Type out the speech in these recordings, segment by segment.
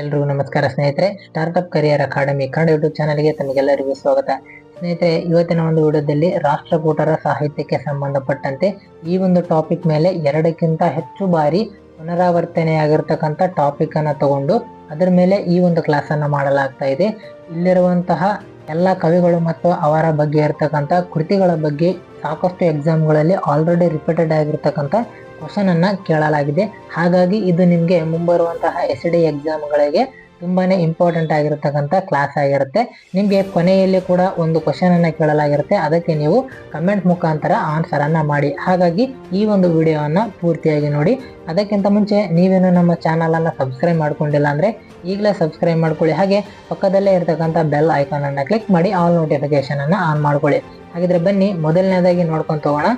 ಎಲ್ರಿಗೂ ನಮಸ್ಕಾರ ಸ್ನೇಹಿತರೆ. Startup career academy Kannada YouTube ಚಾನಲ್ಗೆ ತಮಗೆಲ್ಲರಿಗೂ ಸ್ವಾಗತ. ಸ್ನೇಹಿತರೆ, ಇವತ್ತಿನ ಒಂದು ವಿಡಿಯೋದಲ್ಲಿ ರಾಷ್ಟ್ರಕೂಟರ ಸಾಹಿತ್ಯಕ್ಕೆ ಸಂಬಂಧಪಟ್ಟಂತೆ ಈ ಒಂದು ಟಾಪಿಕ್ ಮೇಲೆ ಎರಡಕ್ಕಿಂತ ಹೆಚ್ಚು ಬಾರಿ ಪುನರಾವರ್ತನೆಯಾಗಿರ್ತಕ್ಕಂಥ ಟಾಪಿಕ್ ಅನ್ನ ತಗೊಂಡು ಅದರ ಮೇಲೆ ಈ ಒಂದು ಕ್ಲಾಸನ್ನು ಮಾಡಲಾಗ್ತಾ ಇದೆ. ಇಲ್ಲಿರುವಂತಹ ಎಲ್ಲ ಕವಿಗಳು ಮತ್ತು ಅವರ ಬಗ್ಗೆ ಇರತಕ್ಕಂಥ ಕೃತಿಗಳ ಬಗ್ಗೆ ಸಾಕಷ್ಟು ಎಕ್ಸಾಮ್ಗಳಲ್ಲಿ ಆಲ್ರೆಡಿ ರಿಪೀಟೆಡ್ ಆಗಿರ್ತಕ್ಕಂಥ ಕ್ವಶನ್ ಅನ್ನ ಕೇಳಲಾಗಿದೆ. ಹಾಗಾಗಿ ಇದು ನಿಮಗೆ ಮುಂಬರುವಂತಹ ಎಸ್ ಡಿ ಎಕ್ಸಾಮ್ಗಳಿಗೆ ತುಂಬಾ ಇಂಪಾರ್ಟೆಂಟ್ ಆಗಿರತಕ್ಕಂಥ ಕ್ಲಾಸ್ ಆಗಿರುತ್ತೆ. ನಿಮಗೆ ಕೊನೆಯಲ್ಲಿ ಕೂಡ ಒಂದು ಕ್ವಶನ್ ಅನ್ನ ಕೇಳಲಾಗಿರುತ್ತೆ. ಅದಕ್ಕೆ ನೀವು ಕಮೆಂಟ್ ಮುಖಾಂತರ ಆನ್ಸರನ್ನು ಮಾಡಿ. ಹಾಗಾಗಿ ಈ ಒಂದು ವಿಡಿಯೋವನ್ನು ಪೂರ್ತಿಯಾಗಿ ನೋಡಿ. ಅದಕ್ಕಿಂತ ಮುಂಚೆ ನೀವೇನು ನಮ್ಮ ಚಾನಲನ್ನು ಸಬ್ಸ್ಕ್ರೈಬ್ ಮಾಡ್ಕೊಂಡಿಲ್ಲ ಅಂದರೆ ಈಗಲೇ ಸಬ್ಸ್ಕ್ರೈಬ್ ಮಾಡ್ಕೊಳ್ಳಿ. ಹಾಗೆ ಪಕ್ಕದಲ್ಲೇ ಇರತಕ್ಕಂಥ ಬೆಲ್ ಐಕಾನನ್ನು ಕ್ಲಿಕ್ ಮಾಡಿ ಆಲ್ ನೋಟಿಫಿಕೇಷನನ್ನು ಆನ್ ಮಾಡ್ಕೊಳ್ಳಿ. ಹಾಗಿದ್ರೆ ಬನ್ನಿ, ಮೊದಲನೇದಾಗಿ ನೋಡ್ಕೊಂತ ಹೋಗೋಣ.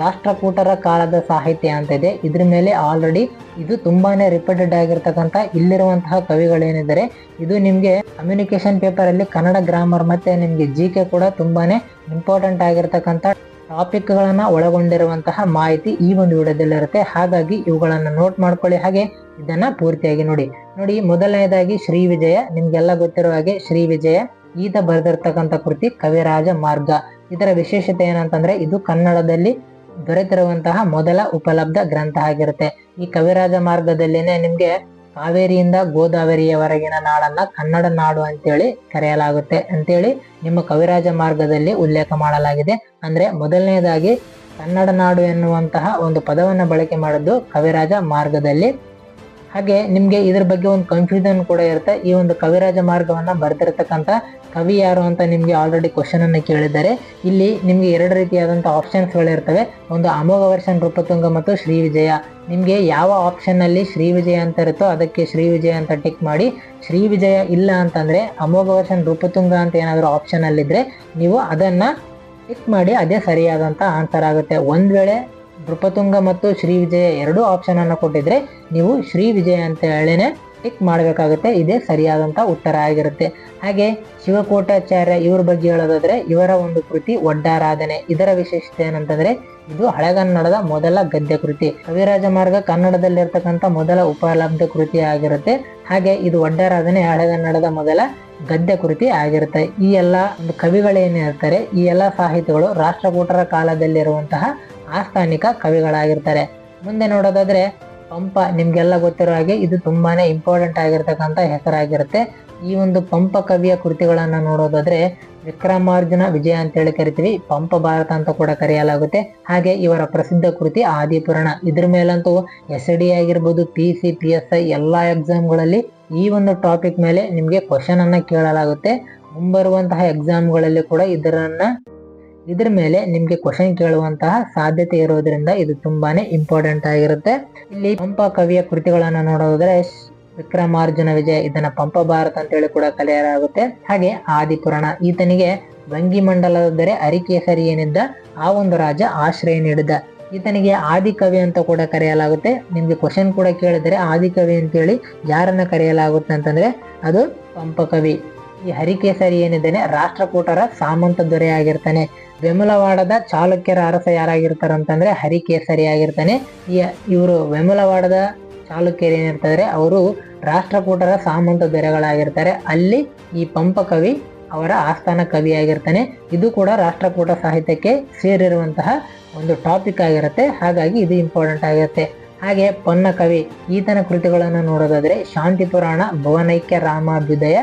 ರಾಷ್ಟ್ರಕೂಟರ ಕಾಲದ ಸಾಹಿತ್ಯ ಅಂತ ಇದೆ. ಇದ್ರ ಮೇಲೆ ಆಲ್ರೆಡಿ ಇದು ತುಂಬಾನೇ ರಿಪೀಟೆಡ್ ಆಗಿರ್ತಕ್ಕಂಥ ಇಲ್ಲಿರುವಂತಹ ಕವಿಗಳೇನಿದ್ದಾರೆ. ಇದು ನಿಮಗೆ ಕಮ್ಯುನಿಕೇಶನ್ ಪೇಪರ್ ಅಲ್ಲಿ ಕನ್ನಡ ಗ್ರಾಮರ್ ಮತ್ತೆ ನಿಮಗೆ ಜಿ ಕೆ ಕೂಡ ತುಂಬಾನೇ ಇಂಪಾರ್ಟೆಂಟ್ ಆಗಿರ್ತಕ್ಕಂಥ ಟಾಪಿಕ್ ಗಳನ್ನ ಒಳಗೊಂಡಿರುವಂತಹ ಮಾಹಿತಿ ಈ ಒಂದು ವಿಡಿಯೋದಲ್ಲಿ ಇರುತ್ತೆ. ಹಾಗಾಗಿ ಇವುಗಳನ್ನ ನೋಟ್ ಮಾಡ್ಕೊಳ್ಳಿ. ಹಾಗೆ ಇದನ್ನ ಪೂರ್ತಿಯಾಗಿ ನೋಡಿ. ನೋಡಿ, ಮೊದಲನೇದಾಗಿ ಶ್ರೀ ವಿಜಯ. ನಿಮ್ಗೆಲ್ಲ ಗೊತ್ತಿರೋ ಹಾಗೆ ಶ್ರೀ ವಿಜಯ, ಈತ ಬರೆದಿರ್ತಕ್ಕಂಥ ಕೃತಿ ಕವಿರಾಜ ಮಾರ್ಗ. ಇದರ ವಿಶೇಷತೆ ಏನಂತಂದ್ರೆ ಇದು ಕನ್ನಡದಲ್ಲಿ ದೊರೆತಿರುವಂತಹ ಮೊದಲ ಉಪಲಬ್ಧ ಗ್ರಂಥ ಆಗಿರುತ್ತೆ. ಈ ಕವಿರಾಜ ಮಾರ್ಗದಲ್ಲಿನೇ ನಿಮ್ಗೆ ಕಾವೇರಿಯಿಂದ ಗೋದಾವರಿಯವರೆಗಿನ ನಾಡನ್ನ ಕನ್ನಡ ನಾಡು ಅಂತೇಳಿ ಕರೆಯಲಾಗುತ್ತೆ. ಅಂತೇಳಿ ನಿಮ್ಮ ಕವಿರಾಜ ಮಾರ್ಗದಲ್ಲಿ ಉಲ್ಲೇಖ ಮಾಡಲಾಗಿದೆ. ಅಂದ್ರೆ ಮೊದಲನೇದಾಗಿ ಕನ್ನಡ ನಾಡು ಎನ್ನುವಂತಹ ಒಂದು ಪದವನ್ನು ಬಳಕೆ ಮಾಡಿದ್ದು ಕವಿರಾಜ ಮಾರ್ಗದಲ್ಲಿ. ಹಾಗೆ ನಿಮ್ಗೆ ಇದ್ರ ಬಗ್ಗೆ ಒಂದು ಕನ್ಫ್ಯೂಷನ್ ಕೂಡ ಇರುತ್ತೆ. ಈ ಒಂದು ಕವಿರಾಜ ಮಾರ್ಗವನ್ನ ಬರ್ತಿರತಕ್ಕಂತ ಕವಿ ಯಾರು ಅಂತ ನಿಮ್ಗೆ ಆಲ್ರೆಡಿ ಕ್ವಶನ್ ಅನ್ನು ಕೇಳಿದ್ದಾರೆ. ಇಲ್ಲಿ ನಿಮ್ಗೆ ಎರಡು ರೀತಿಯಾದಂತಹ ಆಪ್ಷನ್ಸ್ ಗಳಿರ್ತವೆ ಒಂದು ಅಮೋಘ ವರ್ಷನ್, ರೂಪತುಂಗ ಮತ್ತು ಶ್ರೀ ವಿಜಯ. ನಿಮ್ಗೆ ಯಾವ ಆಪ್ಷನ್ ಅಲ್ಲಿ ಶ್ರೀ ವಿಜಯ ಅಂತ ಇರುತ್ತೋ ಅದಕ್ಕೆ ಶ್ರೀ ವಿಜಯ ಅಂತ ಟಿಕ್ ಮಾಡಿ. ಶ್ರೀ ವಿಜಯ ಇಲ್ಲ ಅಂತಂದ್ರೆ ಅಮೋಘ ವರ್ಷನ್, ರೂಪತುಂಗ ಅಂತ ಏನಾದರೂ ಆಪ್ಷನ್ ಅಲ್ಲಿದ್ರೆ ನೀವು ಅದನ್ನ ಟಿಕ್ ಮಾಡಿ ಅದೇ ಸರಿಯಾದಂತ ಆನ್ಸರ್ ಆಗುತ್ತೆ. ಒಂದ್ ವೇಳೆ ನೃಪತುಂಗ ಮತ್ತು ಶ್ರೀ ವಿಜಯ ಎರಡು ಆಪ್ಷನ್ ಅನ್ನು ಕೊಟ್ಟಿದ್ರೆ ನೀವು ಶ್ರೀ ವಿಜಯ ಅಂತ ಹೇಳಿನೇ ಟಿಕ್ ಮಾಡಬೇಕಾಗುತ್ತೆ. ಇದೇ ಸರಿಯಾದಂಥ ಉತ್ತರ ಆಗಿರುತ್ತೆ. ಹಾಗೆ ಶಿವಕೋಟಾಚಾರ್ಯ ಇವ್ರ ಬಗ್ಗೆ ಹೇಳೋದಾದ್ರೆ ಇವರ ಒಂದು ಕೃತಿ ಒಡ್ಡಾರಾಧನೆ. ಇದರ ವಿಶೇಷತೆ ಏನಂತಂದ್ರೆ ಇದು ಹಳೆಗನ್ನಡದ ಮೊದಲ ಗದ್ಯ ಕೃತಿ. ಕವಿರಾಜ ಮಾರ್ಗ ಕನ್ನಡದಲ್ಲಿರ್ತಕ್ಕಂಥ ಮೊದಲ ಉಪಲಬ್ಧ ಕೃತಿ ಆಗಿರುತ್ತೆ. ಹಾಗೆ ಇದು ಒಡ್ಡಾರಾಧನೆ ಹಳೆಗನ್ನಡದ ಮೊದಲ ಗದ್ಯ ಕೃತಿ ಆಗಿರುತ್ತೆ. ಈ ಎಲ್ಲ ಒಂದು ಕವಿಗಳೇನಿರ್ತಾರೆ ಈ ಎಲ್ಲ ಸಾಹಿತ್ಯಗಳು ರಾಷ್ಟ್ರಕೂಟರ ಕಾಲದಲ್ಲಿರುವಂತಹ ಆಸ್ಥಾನಿಕ ಕವಿಗಳಾಗಿರ್ತಾರೆ. ಮುಂದೆ ನೋಡೋದಾದ್ರೆ ಪಂಪ ನಿಮ್ಗೆಲ್ಲ ಗೊತ್ತಿರೋ ಹಾಗೆ ಇದು ತುಂಬಾನೇ ಇಂಪಾರ್ಟೆಂಟ್ ಆಗಿರ್ತಕ್ಕಂಥ ಹೆಸರಾಗಿರುತ್ತೆ. ಈ ಒಂದು ಪಂಪ ಕವಿಯ ಕೃತಿಗಳನ್ನು ನೋಡೋದಾದ್ರೆ ವಿಕ್ರಮಾರ್ಜುನ ವಿಜಯ ಅಂತೇಳಿ ಕರಿತೀವಿ. ಪಂಪ ಭಾರತ ಅಂತ ಕೂಡ ಕರೆಯಲಾಗುತ್ತೆ. ಹಾಗೆ ಇವರ ಪ್ರಸಿದ್ಧ ಕೃತಿ ಆದಿಪುರಾಣ. ಇದ್ರ ಮೇಲಂತೂ ಎಸ್ ಡಿ ಆಗಿರ್ಬೋದು, P C, P S I ಎಲ್ಲ ಎಕ್ಸಾಮ್ಗಳಲ್ಲಿ ಈ ಒಂದು ಟಾಪಿಕ್ ಮೇಲೆ ನಿಮಗೆ ಕ್ವಶನ್ ಅನ್ನ ಕೇಳಲಾಗುತ್ತೆ. ಮುಂಬರುವಂತಹ ಎಕ್ಸಾಮ್ಗಳಲ್ಲಿ ಕೂಡ ಇದರನ್ನ ಇದ್ರ ಮೇಲೆ ನಿಮ್ಗೆ ಕ್ವಶನ್ ಕೇಳುವಂತಹ ಸಾಧ್ಯತೆ ಇರೋದ್ರಿಂದ ಇದು ತುಂಬಾನೇ ಇಂಪಾರ್ಟೆಂಟ್ ಆಗಿರುತ್ತೆ. ಇಲ್ಲಿ ಪಂಪ ಕವಿಯ ಕೃತಿಗಳನ್ನ ನೋಡೋದಾದ್ರೆ ವಿಕ್ರಮಾರ್ಜುನ ವಿಜಯ ಇದನ್ನ ಪಂಪ ಭಾರತ ಅಂತ ಹೇಳಿ ಕೂಡ ಕರೆಯಲಾಗುತ್ತೆ ಹಾಗೆ ಆದಿಪುರಾಣ ಈತನಿಗೆ ಮಂಡಲದ ದೊರೆ ಅರಿಕೇಸರಿ ಏನಿದ್ದ ಆ ಒಂದು ರಾಜ ಆಶ್ರಯ ನೀಡಿದ ಈತನಿಗೆ ಆದಿಕವಿ ಅಂತ ಕೂಡ ಕರೆಯಲಾಗುತ್ತೆ. ನಿಮ್ಗೆ ಕ್ವಶನ್ ಕೂಡ ಕೇಳಿದರೆ ಆದಿಕವಿ ಅಂತೇಳಿ ಯಾರನ್ನ ಕರೆಯಲಾಗುತ್ತೆ ಅಂತಂದ್ರೆ ಅದು ಪಂಪ ಕವಿ. ಈ ಹರಿಕೇಸರಿ ಏನಿದ್ದಾನೆ? ರಾಷ್ಟ್ರಕೂಟರ ಸಾಮಂತ ದೊರೆ ಆಗಿರ್ತಾನೆ. ವೆಮುಲವಾಡದ ಚಾಲುಕ್ಯರ ಅರಸ ಯಾರಾಗಿರ್ತಾರಂತಂದ್ರೆ ಹರಿಕೇಸರಿ ಆಗಿರ್ತಾನೆ. ಈ ಇವರು ವೆಮುಲವಾಡದ ಚಾಲುಕ್ಯರು ಏನಿರ್ತಾರೆ? ಅವರು ರಾಷ್ಟ್ರಕೂಟರ ಸಾಮಂತ ದೊರೆಗಳಾಗಿರ್ತಾರೆ. ಅಲ್ಲಿ ಈ ಪಂಪ ಕವಿ ಅವರ ಆಸ್ಥಾನ ಕವಿ ಆಗಿರ್ತಾನೆ. ಇದು ಕೂಡ ರಾಷ್ಟ್ರಕೂಟ ಸಾಹಿತ್ಯಕ್ಕೆ ಸೇರಿರುವಂತಹ ಒಂದು ಟಾಪಿಕ್ ಆಗಿರುತ್ತೆ. ಹಾಗಾಗಿ ಇದು ಇಂಪಾರ್ಟೆಂಟ್ ಆಗಿರುತ್ತೆ. ಹಾಗೆ ಪೊನ್ನ ಕವಿ ಈತನ ಕೃತಿಗಳನ್ನು ನೋಡೋದಾದ್ರೆ ಶಾಂತಿ ಪುರಾಣ, ಭುವನೈಕ್ಯ, ರಾಮಾಭ್ಯುದಯ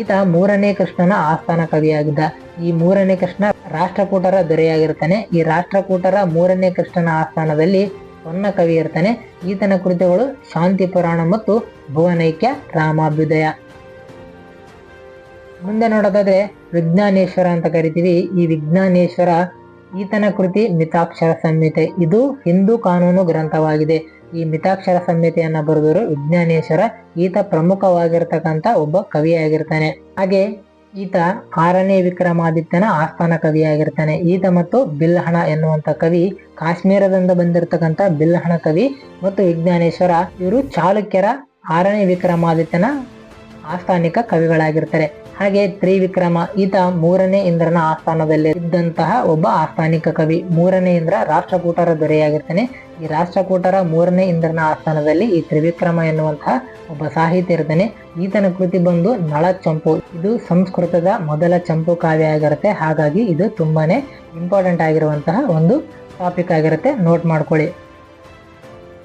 ಈತ ಮೂರನೇ ಕೃಷ್ಣನ ಆಸ್ಥಾನ ಕವಿಯಾಗಿದ್ದ. ಈ ಮೂರನೇ ಕೃಷ್ಣ ರಾಷ್ಟ್ರಕೂಟರ ದೊರೆಯಾಗಿರ್ತಾನೆ. ಈ ರಾಷ್ಟ್ರಕೂಟರ ಮೂರನೇ ಕೃಷ್ಣನ ಆಸ್ಥಾನದಲ್ಲಿ ಹೊನ್ನ ಕವಿ ಇರ್ತಾನೆ. ಈತನ ಕೃತಿಗಳು ಶಾಂತಿ ಪುರಾಣ ಮತ್ತು ಭುವನೈಕ್ಯ ರಾಮಾಭ್ಯುದಯ. ಮುಂದೆ ನೋಡೋದಾದ್ರೆ ವಿಜ್ಞಾನೇಶ್ವರ ಅಂತ ಕರಿತೀವಿ. ಈ ವಿಜ್ಞಾನೇಶ್ವರ ಈತನ ಕೃತಿ ಮಿತಾಕ್ಷರ ಸಂಹಿತೆ. ಇದು ಹಿಂದೂ ಕಾನೂನು ಗ್ರಂಥವಾಗಿದೆ. ಈ ಮಿತಾಕ್ಷರ ಸಂಹಿತೆಯನ್ನ ಬರೆದವರು ವಿಜ್ಞಾನೇಶ್ವರ. ಈತ ಪ್ರಮುಖವಾಗಿರ್ತಕ್ಕಂಥ ಒಬ್ಬ ಕವಿಯಾಗಿರ್ತಾನೆ. ಹಾಗೆ ಈತ ಆರನೇ ವಿಕ್ರಮಾದಿತ್ಯನ ಆಸ್ಥಾನ ಕವಿಯಾಗಿರ್ತಾನೆ. ಈತ ಮತ್ತು ಬಿಲ್ಹಣ ಎನ್ನುವಂತ ಕವಿ, ಕಾಶ್ಮೀರದಿಂದ ಬಂದಿರತಕ್ಕಂಥ ಬಿಲ್ಹಣ ಕವಿ ಮತ್ತು ವಿಜ್ಞಾನೇಶ್ವರ, ಇವರು ಚಾಲುಕ್ಯರ ಆರನೇ ವಿಕ್ರಮಾದಿತ್ಯನ ಆಸ್ಥಾನಿಕ ಕವಿಗಳಾಗಿರ್ತಾರೆ. ಹಾಗೆ ತ್ರಿವಿಕ್ರಮ, ಈತ ಮೂರನೇ ಇಂದ್ರನ ಆಸ್ಥಾನದಲ್ಲಿ ಇದ್ದಂತಹ ಒಬ್ಬ ಆಸ್ಥಾನಿಕ ಕವಿ. ಮೂರನೇ ಇಂದ್ರ ರಾಷ್ಟ್ರಕೂಟರ ದೊರೆಯಾಗಿರ್ತಾನೆ. ಈ ರಾಷ್ಟ್ರಕೂಟರ ಮೂರನೇ ಇಂದ್ರನ ಆಸ್ಥಾನದಲ್ಲಿ ಈ ತ್ರಿವಿಕ್ರಮ ಎನ್ನುವಂತಹ ಒಬ್ಬ ಸಾಹಿತ್ಯ ಇರ್ತಾನೆ. ಈತನ ಕೃತಿ ಬಂದು ನಳ ಚಂಪು. ಇದು ಸಂಸ್ಕೃತದ ಮೊದಲ ಚಂಪು ಕಾವ್ಯ ಆಗಿರುತ್ತೆ. ಹಾಗಾಗಿ ಇದು ತುಂಬಾನೇ ಇಂಪಾರ್ಟೆಂಟ್ ಆಗಿರುವಂತಹ ಒಂದು ಟಾಪಿಕ್ ಆಗಿರುತ್ತೆ. ನೋಟ್ ಮಾಡ್ಕೊಳ್ಳಿ.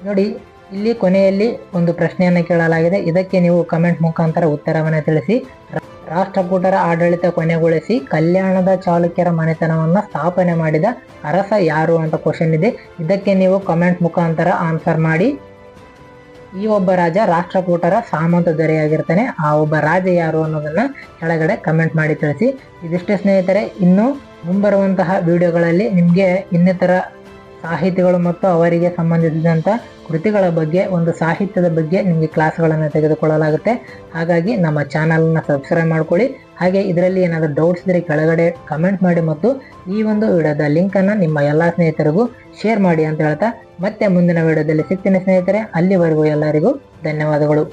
ನೋಡಿ, ಇಲ್ಲಿ ಕೊನೆಯಲ್ಲಿ ಒಂದು ಪ್ರಶ್ನೆಯನ್ನು ಕೇಳಲಾಗಿದೆ. ಇದಕ್ಕೆ ನೀವು ಕಮೆಂಟ್ ಮುಖಾಂತರ ಉತ್ತರವನ್ನು ತಿಳಿಸಿ. ರಾಷ್ಟ್ರಕೂಟರ ಆಡಳಿತ ಕೊನೆಗೊಳಿಸಿ ಕಲ್ಯಾಣದ ಚಾಲುಕ್ಯರ ಮನೆತನವನ್ನು ಸ್ಥಾಪನೆ ಮಾಡಿದ ಅರಸ ಯಾರು ಅಂತ ಕ್ವಶನ್ ಇದೆ. ಇದಕ್ಕೆ ನೀವು ಕಮೆಂಟ್ ಮುಖಾಂತರ ಆನ್ಸರ್ ಮಾಡಿ. ಈ ಒಬ್ಬ ರಾಜ ರಾಷ್ಟ್ರಕೂಟರ ಸಾಮಂತ ದೊರೆಯಾಗಿರ್ತಾನೆ. ಆ ಒಬ್ಬ ರಾಜ ಯಾರು ಅನ್ನೋದನ್ನು ಕೆಳಗಡೆ ಕಮೆಂಟ್ ಮಾಡಿ ತಿಳಿಸಿ. ಇದಿಷ್ಟೇ ಸ್ನೇಹಿತರೆ, ಇನ್ನು ಮುಂಬರುವಂತಹ ವಿಡಿಯೋಗಳಲ್ಲಿ ನಿಮಗೆ ಇನ್ನಿತರ ಸಾಹಿತಿಗಳು ಮತ್ತು ಅವರಿಗೆ ಸಂಬಂಧಿಸಿದಂಥ ಕೃತಿಗಳ ಬಗ್ಗೆ, ಒಂದು ಸಾಹಿತ್ಯದ ಬಗ್ಗೆ ನಿಮಗೆ ಕ್ಲಾಸ್ಗಳನ್ನು ತೆಗೆದುಕೊಳ್ಳಲಾಗುತ್ತೆ. ಹಾಗಾಗಿ ನಮ್ಮ ಚಾನಲ್ನ ಸಬ್ಸ್ಕ್ರೈಬ್ ಮಾಡ್ಕೊಳ್ಳಿ. ಹಾಗೆ ಇದರಲ್ಲಿ ಏನಾದರೂ ಡೌಟ್ಸ್ ಇದ್ದರೆ ಕೆಳಗಡೆ ಕಮೆಂಟ್ ಮಾಡಿ ಮತ್ತು ಈ ಒಂದು ವಿಡಿಯೋದ ಲಿಂಕನ್ನು ನಿಮ್ಮ ಎಲ್ಲ ಸ್ನೇಹಿತರಿಗೂ ಶೇರ್ ಮಾಡಿ ಅಂತ ಹೇಳ್ತಾ, ಮತ್ತೆ ಮುಂದಿನ ವಿಡಿಯೋದಲ್ಲಿ ಸಿಗ್ತೀನಿ ಸ್ನೇಹಿತರೆ. ಅಲ್ಲಿವರೆಗೂ ಎಲ್ಲರಿಗೂ ಧನ್ಯವಾದಗಳು.